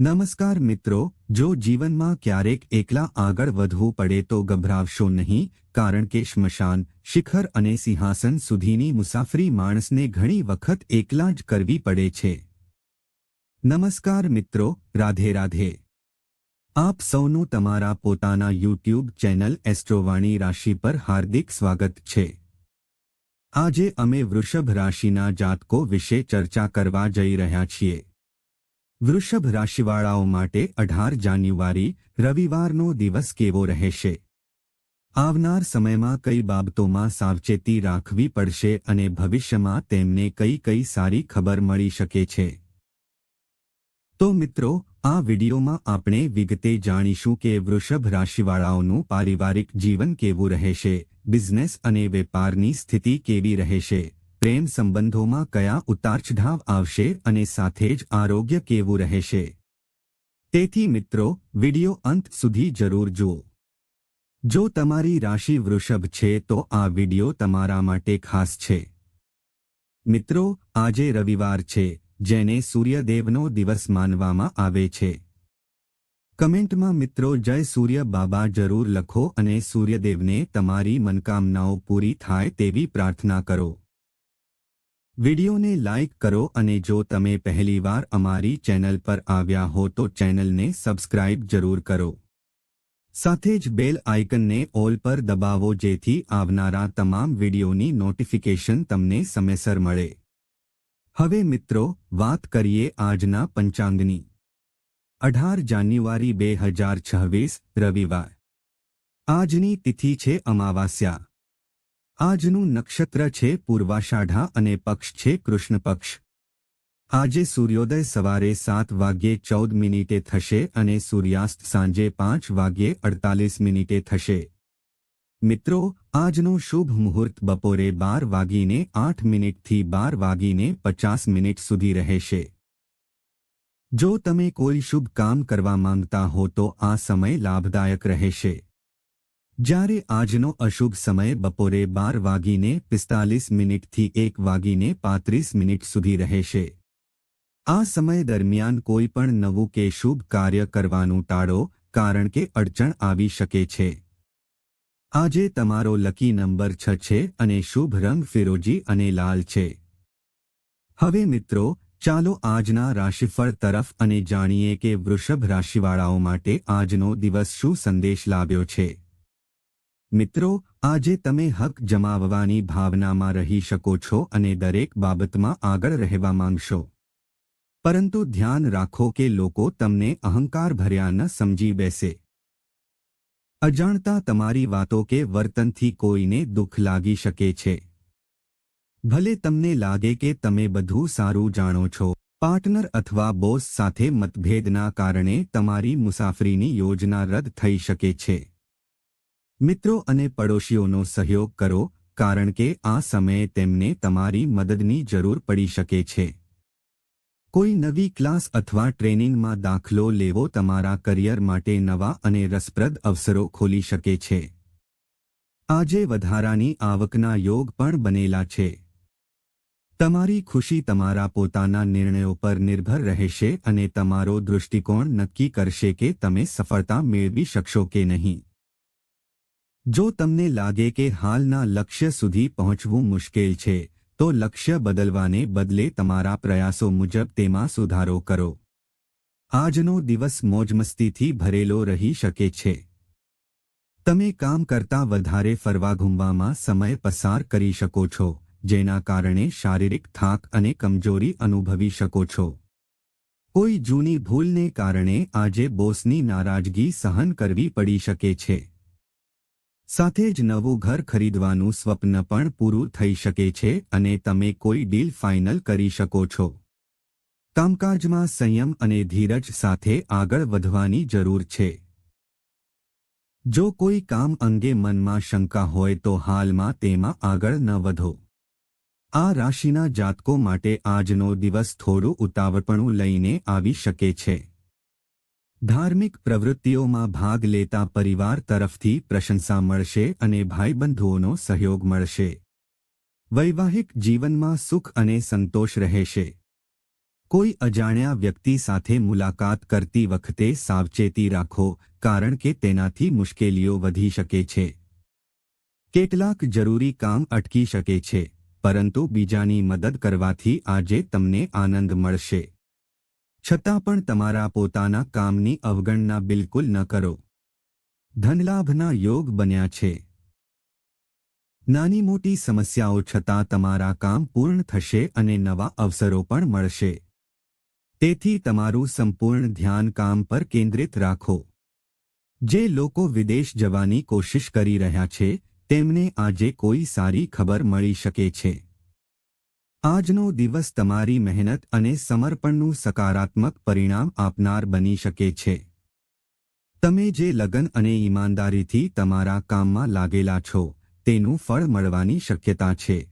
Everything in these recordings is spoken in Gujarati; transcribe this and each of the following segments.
નમસ્કાર મિત્રો, જો જીવનમાં ક્યારેક એકલા આગળ વધવું પડે તો ગભરાવશો નહીં, કારણ કે સ્મશાન શિખર અને સિંહાસન સુધીની મુસાફરી માણસને ઘણી વખત એકલા જ કરવી પડે છે. નમસ્કાર મિત્રો, રાધે રાધે. આપ સૌનું તમારા પોતાના યુટ્યુબ ચેનલ એસ્ટ્રોવાણી રાશિ પર હાર્દિક સ્વાગત છે. આજે અમે વૃષભ રાશિના જાતકો વિશે ચર્ચા કરવા જઈ રહ્યા છીએ. વૃષભ રાશિવાળાઓ માટે અઢાર જાન્યુઆરી રવિવારનો દિવસ કેવો રહેશે? આવનાર સમયમાં કઈ બાબતોમાં સાવચેતી રાખવી પડશે અને ભવિષ્યમાં તેમને કઈ કઈ સારી ખબર મળી શકે છે? તો મિત્રો, આ વિડીયોમાં આપણે વિગતે જાણીશું કે વૃષભ રાશિવાળાઓનું પારિવારિક જીવન કેવું રહેશે, બિઝનેસ અને વેપારની સ્થિતિ કેવી રહેશે? પ્રેમ સંબંધોમાં કયા ઉતારચઢાવ આવશે અને સાથે જ આરોગ્ય કેવું રહેશે? તેથી મિત્રો, વિડિયો અંત સુધી જરૂર જુઓ. જો તમારી રાશિ વૃષભ છે તો આ વિડિયો તમારા માટે ખાસ છે. મિત્રો, આજે રવિવાર છે, જેને સૂર્યદેવનો દિવસ માનવામાં આવે છે. કમેન્ટમાં મિત્રો, જય સૂર્ય બાબા, જરૂર લખો અને સૂર્યદેવને તમારી મનકામનાઓ પૂરી થાય તેવી પ્રાર્થના કરો. વિડિયોને લાઇક કરો અને જો તમે પહેલીવાર અમારી ચેનલ પર આવ્યા હો તો ચેનલને સબસ્ક્રાઇબ જરૂર કરો. સાથે જ બેલ આઇકનને ઓલ પર દબાવો જેથી આવનારા તમામ વિડિયોની નોટિફિકેશન તમને સમયસર મળે. હવે મિત્રો, વાત કરીએ આજના પંચાંગની. અઢાર જાન્યુઆરી બે હજાર છવ્વીસ રવિવાર. આજની તિથિ છે અમાવાસ્યા. આજનું નક્ષત્ર છે પૂર્વાષાઢા અને પક્ષ છે કૃષ્ણ પક્ષ આજે સૂર્યોદય સવારે સાત વાગ્યે ચૌદ મિનિટે થશે અને સૂર્યાસ્ત સાંજે પાંચ વાગ્યે અડતાલીસ મિનિટે થશે. મિત્રો, આજનો શુભ મુહૂર્ત બપોરે બાર વાગીને આઠ મિનિટથી બાર વાગીને પચાસ મિનિટ સુધી રહેશે. જો તમે કોઈ શુભ કામ કરવા માંગતા હો તો આ સમય લાભદાયક રહેશે. જ્યારે આજનો અશુભ સમય બપોરે બાર વાગીને પિસ્તાલીસ મિનિટથી એક વાગીને પાંત્રીસ મિનિટ સુધી રહેશે. આ સમય દરમિયાન કોઈ પણ નવું કે શુભ કાર્ય કરવાનું ટાળો, કારણ કે અડચણ આવી શકે છે. આજે તમારો લકી નંબર છ છે અને શુભ રંગ ફિરોજી અને લાલ છે. હવે મિત્રો, ચાલો આજના રાશિફળ તરફ અને જાણીએ કે વૃષભ રાશિવાળાઓ માટે આજનો દિવસ શું સંદેશ લાવ્યો છે. મિત્રો, આજે તમે હક જમાવવાની ભાવનામાં રહી શકો છો અને દરેક બાબતમાં આગળ રહેવા માંગશો. પરંતુ ધ્યાન રાખો કે લોકો તમને અહંકાર ભર્યા ન સમજી બેસે. અજાણતા તમારી વાતો કે વર્તનથી કોઈને દુઃખ લાગી શકે છે. ભલે તમને લાગે કે તમે બધું સારું જાણો છો, પાર્ટનર અથવા બોસ સાથે મતભેદના કારણે તમારી મુસાફરીની યોજના રદ થઈ શકે છે. મિત્રો અને પડોશીઓનો સહયોગ કરો, કારણ કે આ સમયે તેમને તમારી મદદની જરૂર પડી શકે છે. કોઈ નવી ક્લાસ અથવા ટ્રેનિંગમાં દાખલો લેવો તમારા કરિયર માટે નવા અને રસપ્રદ અવસરો ખોલી શકે છે. આજે વધારાની આવકના યોગ પણ બનેલા છે. તમારી ખુશી તમારા પોતાના નિર્ણયો પર નિર્ભર રહેશે અને તમારો દૃષ્ટિકોણ નક્કી કરશે કે તમે સફળતા મેળવી શકશો કે નહીં. જો તમને લાગે કે હાલના લક્ષ્ય સુધી પહોંચવું મુશ્કેલ છે, તો લક્ષ્ય બદલવાને બદલે તમારા પ્રયાસો મુજબ તેમાં સુધારો કરો. આજનો દિવસ મોજમસ્તીથી ભરેલો રહી શકે છે. તમે કામ કરતાં વધારે ફરવા ઘૂમવામાં સમય પસાર કરી શકો છો, જેના કારણે શારીરિક થાક અને કમજોરી અનુભવી શકો છો. કોઈ જૂની ભૂલને કારણે આજે બોસની નારાજગી સહન કરવી પડી શકે છે. સાથે જ નવું ઘર ખરીદવાનું સ્વપ્ન પણ પૂરું થઈ શકે છે અને તમે કોઈ ડીલ ફાઇનલ કરી શકો છો. કામકાજમાં સંયમ અને ધીરજ સાથે આગળ વધવાની જરૂર છે. જો કોઈ કામ અંગે મનમાં શંકા હોય તો હાલમાં તેમાં આગળ ન વધો. આ રાશિના જાતકો માટે આજનો દિવસ થોડું ઉતાવળપણું લઈને આવી શકે છે. ધાર્મિક પ્રવૃત્તિઓમાં ભાગ લેતા પરિવાર તરફથી પ્રશંસા મળશે અને ભાઈબંધુઓનો સહયોગ મળશે. વૈવાહિક જીવનમાં સુખ અને સંતોષ રહેશે. કોઈ અજાણ્યા વ્યક્તિ સાથે મુલાકાત કરતી વખતે સાવચેતી રાખો, કારણ કે તેનાથી મુશ્કેલીઓ વધી શકે છે. કેટલાક જરૂરી કામ અટકી શકે છે, પરંતુ બીજાની મદદ કરવાથી આજે તમને આનંદ મળશે. છતાં પણ તમારા પોતાના કામની અવગણના બિલકુલ ન કરો. ધનલાભના યોગ બન્યા છે. નાની મોટી સમસ્યાઓ છતાં તમારા કામ પૂર્ણ થશે અને નવા અવસરો પણ મળશે. તેથી તમારું સંપૂર્ણ ધ્યાન કામ પર કેન્દ્રિત રાખો. જે લોકો વિદેશ જવાની કોશિશ કરી રહ્યા છે, તેમને આજે કોઈ સારી ખબર મળી શકે છે. આજનો દિવસ તમારી મહેનત અને સમર્પણનું સકારાત્મક પરિણામ આપનાર બની શકે છે. તમે જે લગન અને ઈમાનદારીથી તમારા કામમાં લાગેલા છો, તેનું ફળ મળવાની શક્યતા છે.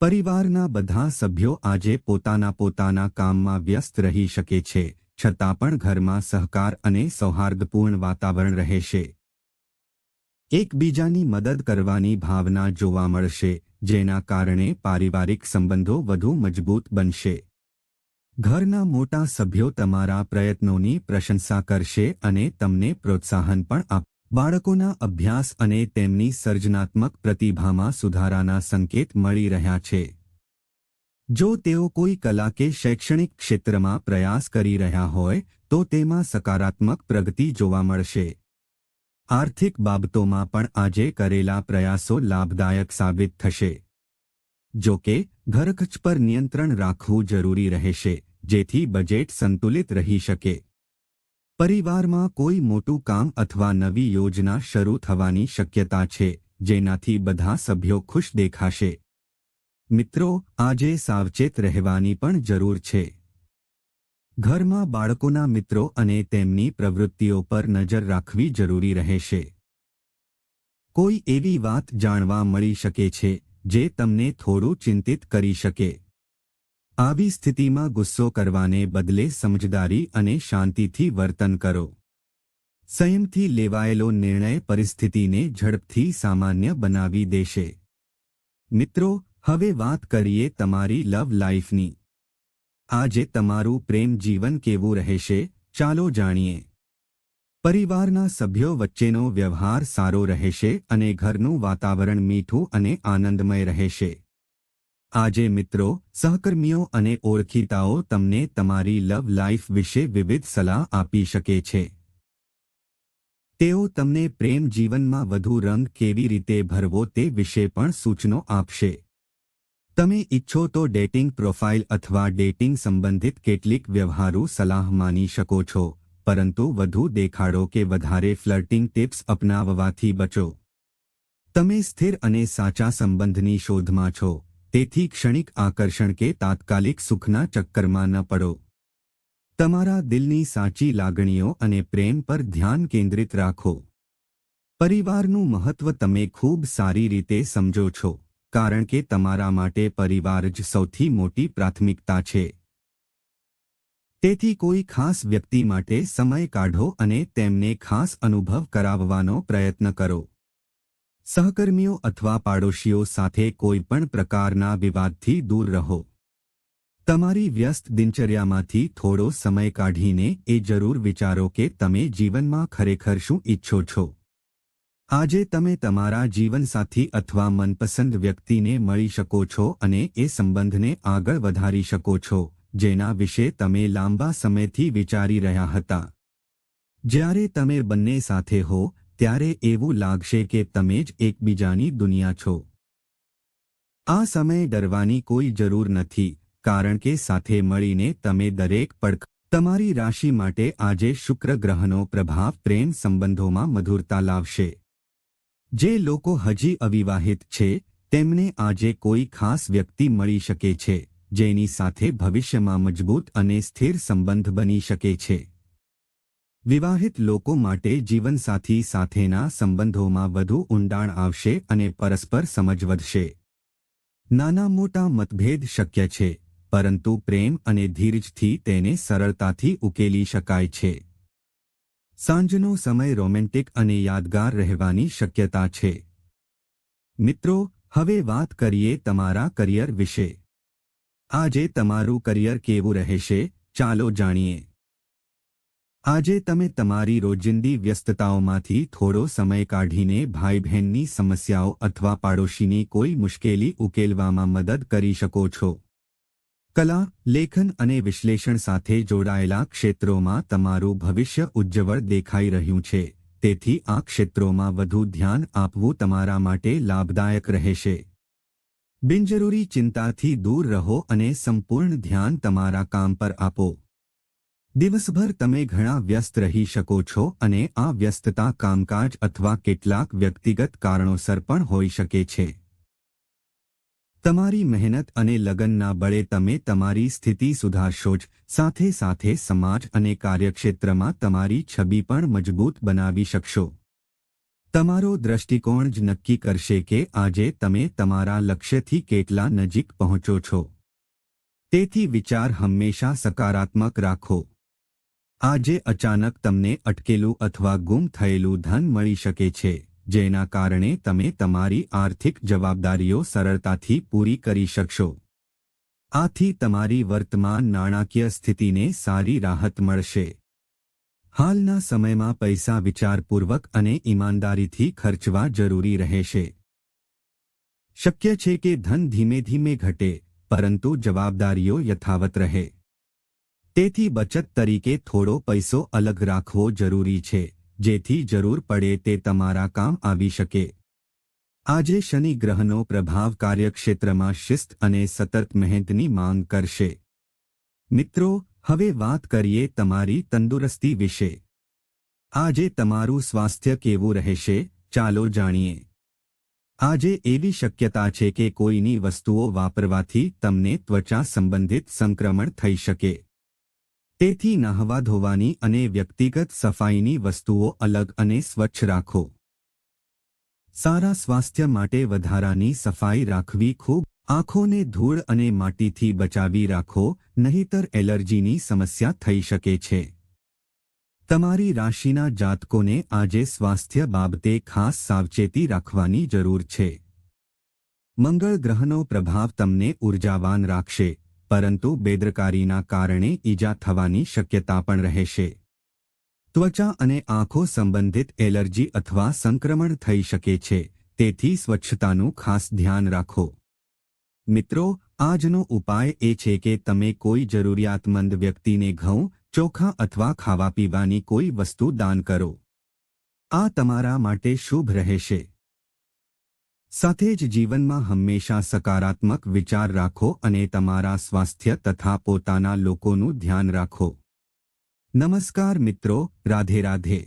પરિવારના બધા સભ્યો આજે પોતાના પોતાના કામમાં વ્યસ્ત રહી શકે છે, છતાં પણ ઘરમાં સહકાર અને સૌહાર્દપૂર્ણ વાતાવરણ રહેશે. એકબીજાની મદદ કરવાની ભાવના જોવા મળશે જેના કારણે પારિવારિક સંબંધો વધુ મજબૂત બનશે. ઘરના મોટા સભ્યો તમારા પ્રયત્નોની પ્રશંસા કરશે અને તમને પ્રોત્સાહન પણ આપ, બાળકોના અભ્યાસ અને તેમની સર્જનાત્મક પ્રતિભામાં સુધારાના સંકેત મળી રહ્યા છે. જો તેઓ કોઈ કલા કે શૈક્ષણિક ક્ષેત્રમાં પ્રયાસ કરી રહ્યા હોય, તો તેમાં સકારાત્મક પ્રગતિ જોવા મળશે. આર્થિક બાબતોમાં પણ આજે કરેલા પ્રયાસો લાભદાયક સાબિત થશે. જો કે, ઘરખર્ચ પર નિયંત્રણ રાખવું જરૂરી રહેશે, જેથી બજેટ સંતુલિત રહી શકે. પરિવારમાં કોઈ મોટું કામ અથવા નવી યોજના શરૂ થવાની શક્યતા છે, જેનાથી બધા સભ્યો ખુશ દેખાશે. મિત્રો, આજે સાવચેત રહેવાની પણ જરૂર છે. ઘરમાં બાળકોના મિત્રો અને તેમની પ્રવૃત્તિઓ પર નજર રાખવી જરૂરી રહેશે. કોઈ એવી વાત જાણવા મળી શકે છે, જે તમને થોડું ચિંતિત કરી શકે. આવી સ્થિતિમાં ગુસ્સો કરવાને બદલે સમજદારી અને શાંતિથી વર્તન કરો. સંયમથી લેવાયેલો નિર્ણય પરિસ્થિતિને ઝડપથી સામાન્ય બનાવી દેશે. મિત્રો, હવે વાત કરીએ તમારી લવ લાઈફની. આજે તમારું પ્રેમ જીવન કેવું રહેશે? ચાલો જાણીએ. પરિવારના સભ્યો વચ્ચેનો વ્યવહાર સારો રહેશે અને ઘરનું વાતાવરણ મીઠું અને આનંદમય રહેશે. આજે મિત્રો, સહકર્મીઓ અને ઓળખીતાઓ તમને તમારી લવ લાઈફ વિશે વિવિધ સલાહ આપી શકે છે. તેઓ તમને પ્રેમ જીવનમાં વધુ રંગ કેવી રીતે ભરવો તે વિશે પણ સૂચનો આપશે. તમે ઈચ્છો તો ડેટિંગ પ્રોફાઇલ અથવા ડેટિંગ સંબંધિત કેટલીક વ્યવહારુ સલાહ માની શકો છો, પરંતુ વધુ દેખાડો કે વધારે ફ્લર્ટિંગ ટિપ્સ અપનાવવાથી બચો. તમે સ્થિર અને સાચા સંબંધની શોધમાં છો, તેથી ક્ષણિક આકર્ષણ કે તાત્કાલિક સુખના ચક્કરમાં ન પડો. તમારા દિલની સાચી લાગણીઓ અને પ્રેમ પર ધ્યાન કેન્દ્રિત રાખો. પરિવારનું મહત્વ તમે ખૂબ સારી રીતે સમજો છો. કારણ કે તમારા માટે પરિવાર જ સૌથી મોટી પ્રાથમિકતા છે. તેથી કોઈ ખાસ વ્યક્તિ માટે સમય કાઢો અને તેમને ખાસ અનુભવ કરાવવાનો પ્રયત્ન કરો. સહકર્મીઓ અથવા પાડોશીઓ સાથે કોઈ પણ પ્રકારના વિવાદથી દૂર રહો. તમારી વ્યસ્ત દિનચર્યામાંથી થોડો સમય કાઢીને એ જરૂર વિચારો કે તમે જીવનમાં ખરેખર શું ઈચ્છો છો. આજે તમે તમારા જીવનસાથી અથવા મનપસંદ વ્યક્તિને મળી શકો છો અને એ સંબંધને આગળ વધારી શકો છો, જેના વિશે તમે લાંબા સમયથી વિચારી રહ્યા હતા. જ્યારે તમે બંને સાથે હો, ત્યારે એવું લાગશે કે તમે જ એકબીજાની દુનિયા છો. આ સમયે ડરવાની કોઈ જરૂર નથી, કારણ કે સાથે મળીને તમે દરેક પડખ તમારી રાશિ માટે આજે શુક્ર ગ્રહનો પ્રભાવ પ્રેમ સંબંધોમાં મધુરતા લાવશે. જે લોકો હજી અવિવાહિત છે, તેમને આજે કોઈ ખાસ વ્યક્તિ મળી શકે છે, જેની સાથે ભવિષ્યમાં મજબૂત અને સ્થિર સંબંધ બની શકે છે. વિવાહિત લોકો માટે જીવનસાથી સાથેના સંબંધોમાં વધુ ઊંડાણ આવશે અને પરસ્પર સમજ વધશે. નાના મોટા મતભેદ શક્ય છે, પરંતુ પ્રેમ અને ધીરજથી તેને સરળતાથી ઉકેલી શકાય છે. સાંજનો સમય રોમેન્ટિક અને યાદગાર રહેવાની શક્યતા છે. મિત્રો, હવે વાત કરીએ તમારા કરિયર વિશે. આજે તમારું કરિયર કેવું રહેશે, ચાલો જાણીએ. આજે તમે તમારી રોજિંદી વ્યસ્તતાઓમાંથી થોડો સમય કાઢીને ભાઈ બહેનની સમસ્યાઓ અથવા પાડોશીની કોઈ મુશ્કેલી ઉકેલવામાં મદદ કરી શકો છો. કલા, લેખન અને વિશ્લેષણ સાથે જોડાયેલા ક્ષેત્રોમાં તમારું ભવિષ્ય ઉજ્જવળ દેખાઈ રહ્યું છે. તેથી આ ક્ષેત્રોમાં વધુ ધ્યાન આપવું તમારા માટે લાભદાયક રહેશે. બિનજરૂરી ચિંતાથી દૂર રહો અને સંપૂર્ણ ધ્યાન તમારા કામ પર આપો. દિવસભર તમે ઘણા વ્યસ્ત રહી શકો છો અને આ વ્યસ્તતા કામકાજ અથવા કેટલાક વ્યક્તિગત કારણોસર પણ હોઈ શકે છે. તમારી મહેનત અને લગનના બળે તમે તમારી સ્થિતિ સુધારશો જ. સાથે સાથે સમાજ અને કાર્યક્ષેત્રમાં તમારી છબી પણ મજબૂત બનાવી શકશો. તમારો દ્રષ્ટિકોણ જ નક્કી કરશે કે આજે તમે તમારા લક્ષ્યથી કેટલા નજીક પહોંચો છો. તેથી વિચાર હંમેશા સકારાત્મક રાખો. આજે અચાનક તમને અટકેલું અથવા ગુમ થયેલું ધન મળી શકે છે. જેના કારણે તમે તમારી આર્થિક જવાબદારીઓ સરળતાથી પૂરી કરી શકશો. આથી તમારી વર્તમાન નાણાકીય સ્થિતિને સારી રાહત મળશે. હાલના સમયમાં પૈસા વિચારપૂર્વક અને ઈમાનદારીથી ખર્ચવા જરૂરી રહેશે. શક્ય છે કે ધન ધીમે ધીમે ઘટે, પરંતુ જવાબદારીઓ યથાવત રહે. તેથી બચત તરીકે થોડો પૈસો અલગ રાખવો જરૂરી છે. જેથી જરૂર પડે તે તમારા કામ આવી શકે. આજે શનિ ગ્રહનો પ્રભાવ કાર્યક્ષેત્રમાં શિસ્ત અને સતર્ક મહેનતની માંગ કરશે. મિત્રો, હવે વાત કરીએ તમારી તંદુરસ્તી વિશે. આજે તમારું સ્વાસ્થ્ય કેવું રહેશે? ચાલો જાણીએ. આજે એવી શક્યતા છે કે કોઈની વસ્તુઓ વાપરવાથી તમને ત્વચા સંબંધિત સંક્રમણ થઈ શકે. તેથી નહાવા ધોવાની અને વ્યક્તિગત સફાઈની વસ્તુઓ અલગ અને સ્વચ્છ રાખો. સારા સ્વાસ્થ્ય માટે વધારાની સફાઈ રાખવી ખૂબ. આંખોને ધૂળ અને માટીથી બચાવી રાખો, નહીંતર એલર્જીની સમસ્યા થઈ શકે છે. તમારી રાશિના જાતકોને આજે સ્વાસ્થ્ય બાબતે ખાસ સાવચેતી રાખવાની જરૂર છે. મંગળ ગ્રહનો પ્રભાવ તમને ઉર્જાવાન રાખશે. પરંતુ બેદરકારીના કારણે ઈજા થવાની શક્યતા પણ રહેશે ત્વચા અને આંખો સંબંધિત એલર્જી અથવા સંક્રમણ થઈ શકે છે, તેથી સ્વચ્છતાનું ખાસ ધ્યાન રાખો. મિત્રો, આજનો ઉપાય એ છે કે તમે કોઈ જરૂરિયાતમંદ વ્યક્તિને ઘઉં, ચોખા અથવા ખાવા પીવાની કોઈ વસ્તુ દાન કરો. આ તમારા માટે શુભ રહેશે. સાથે જ જીવનમાં હંમેશા સકારાત્મક વિચાર રાખો અને તમારા સ્વાસ્થ્ય તથા પોતાના લોકોનું ધ્યાન રાખો. નમસ્કાર મિત્રો રાધે રાધે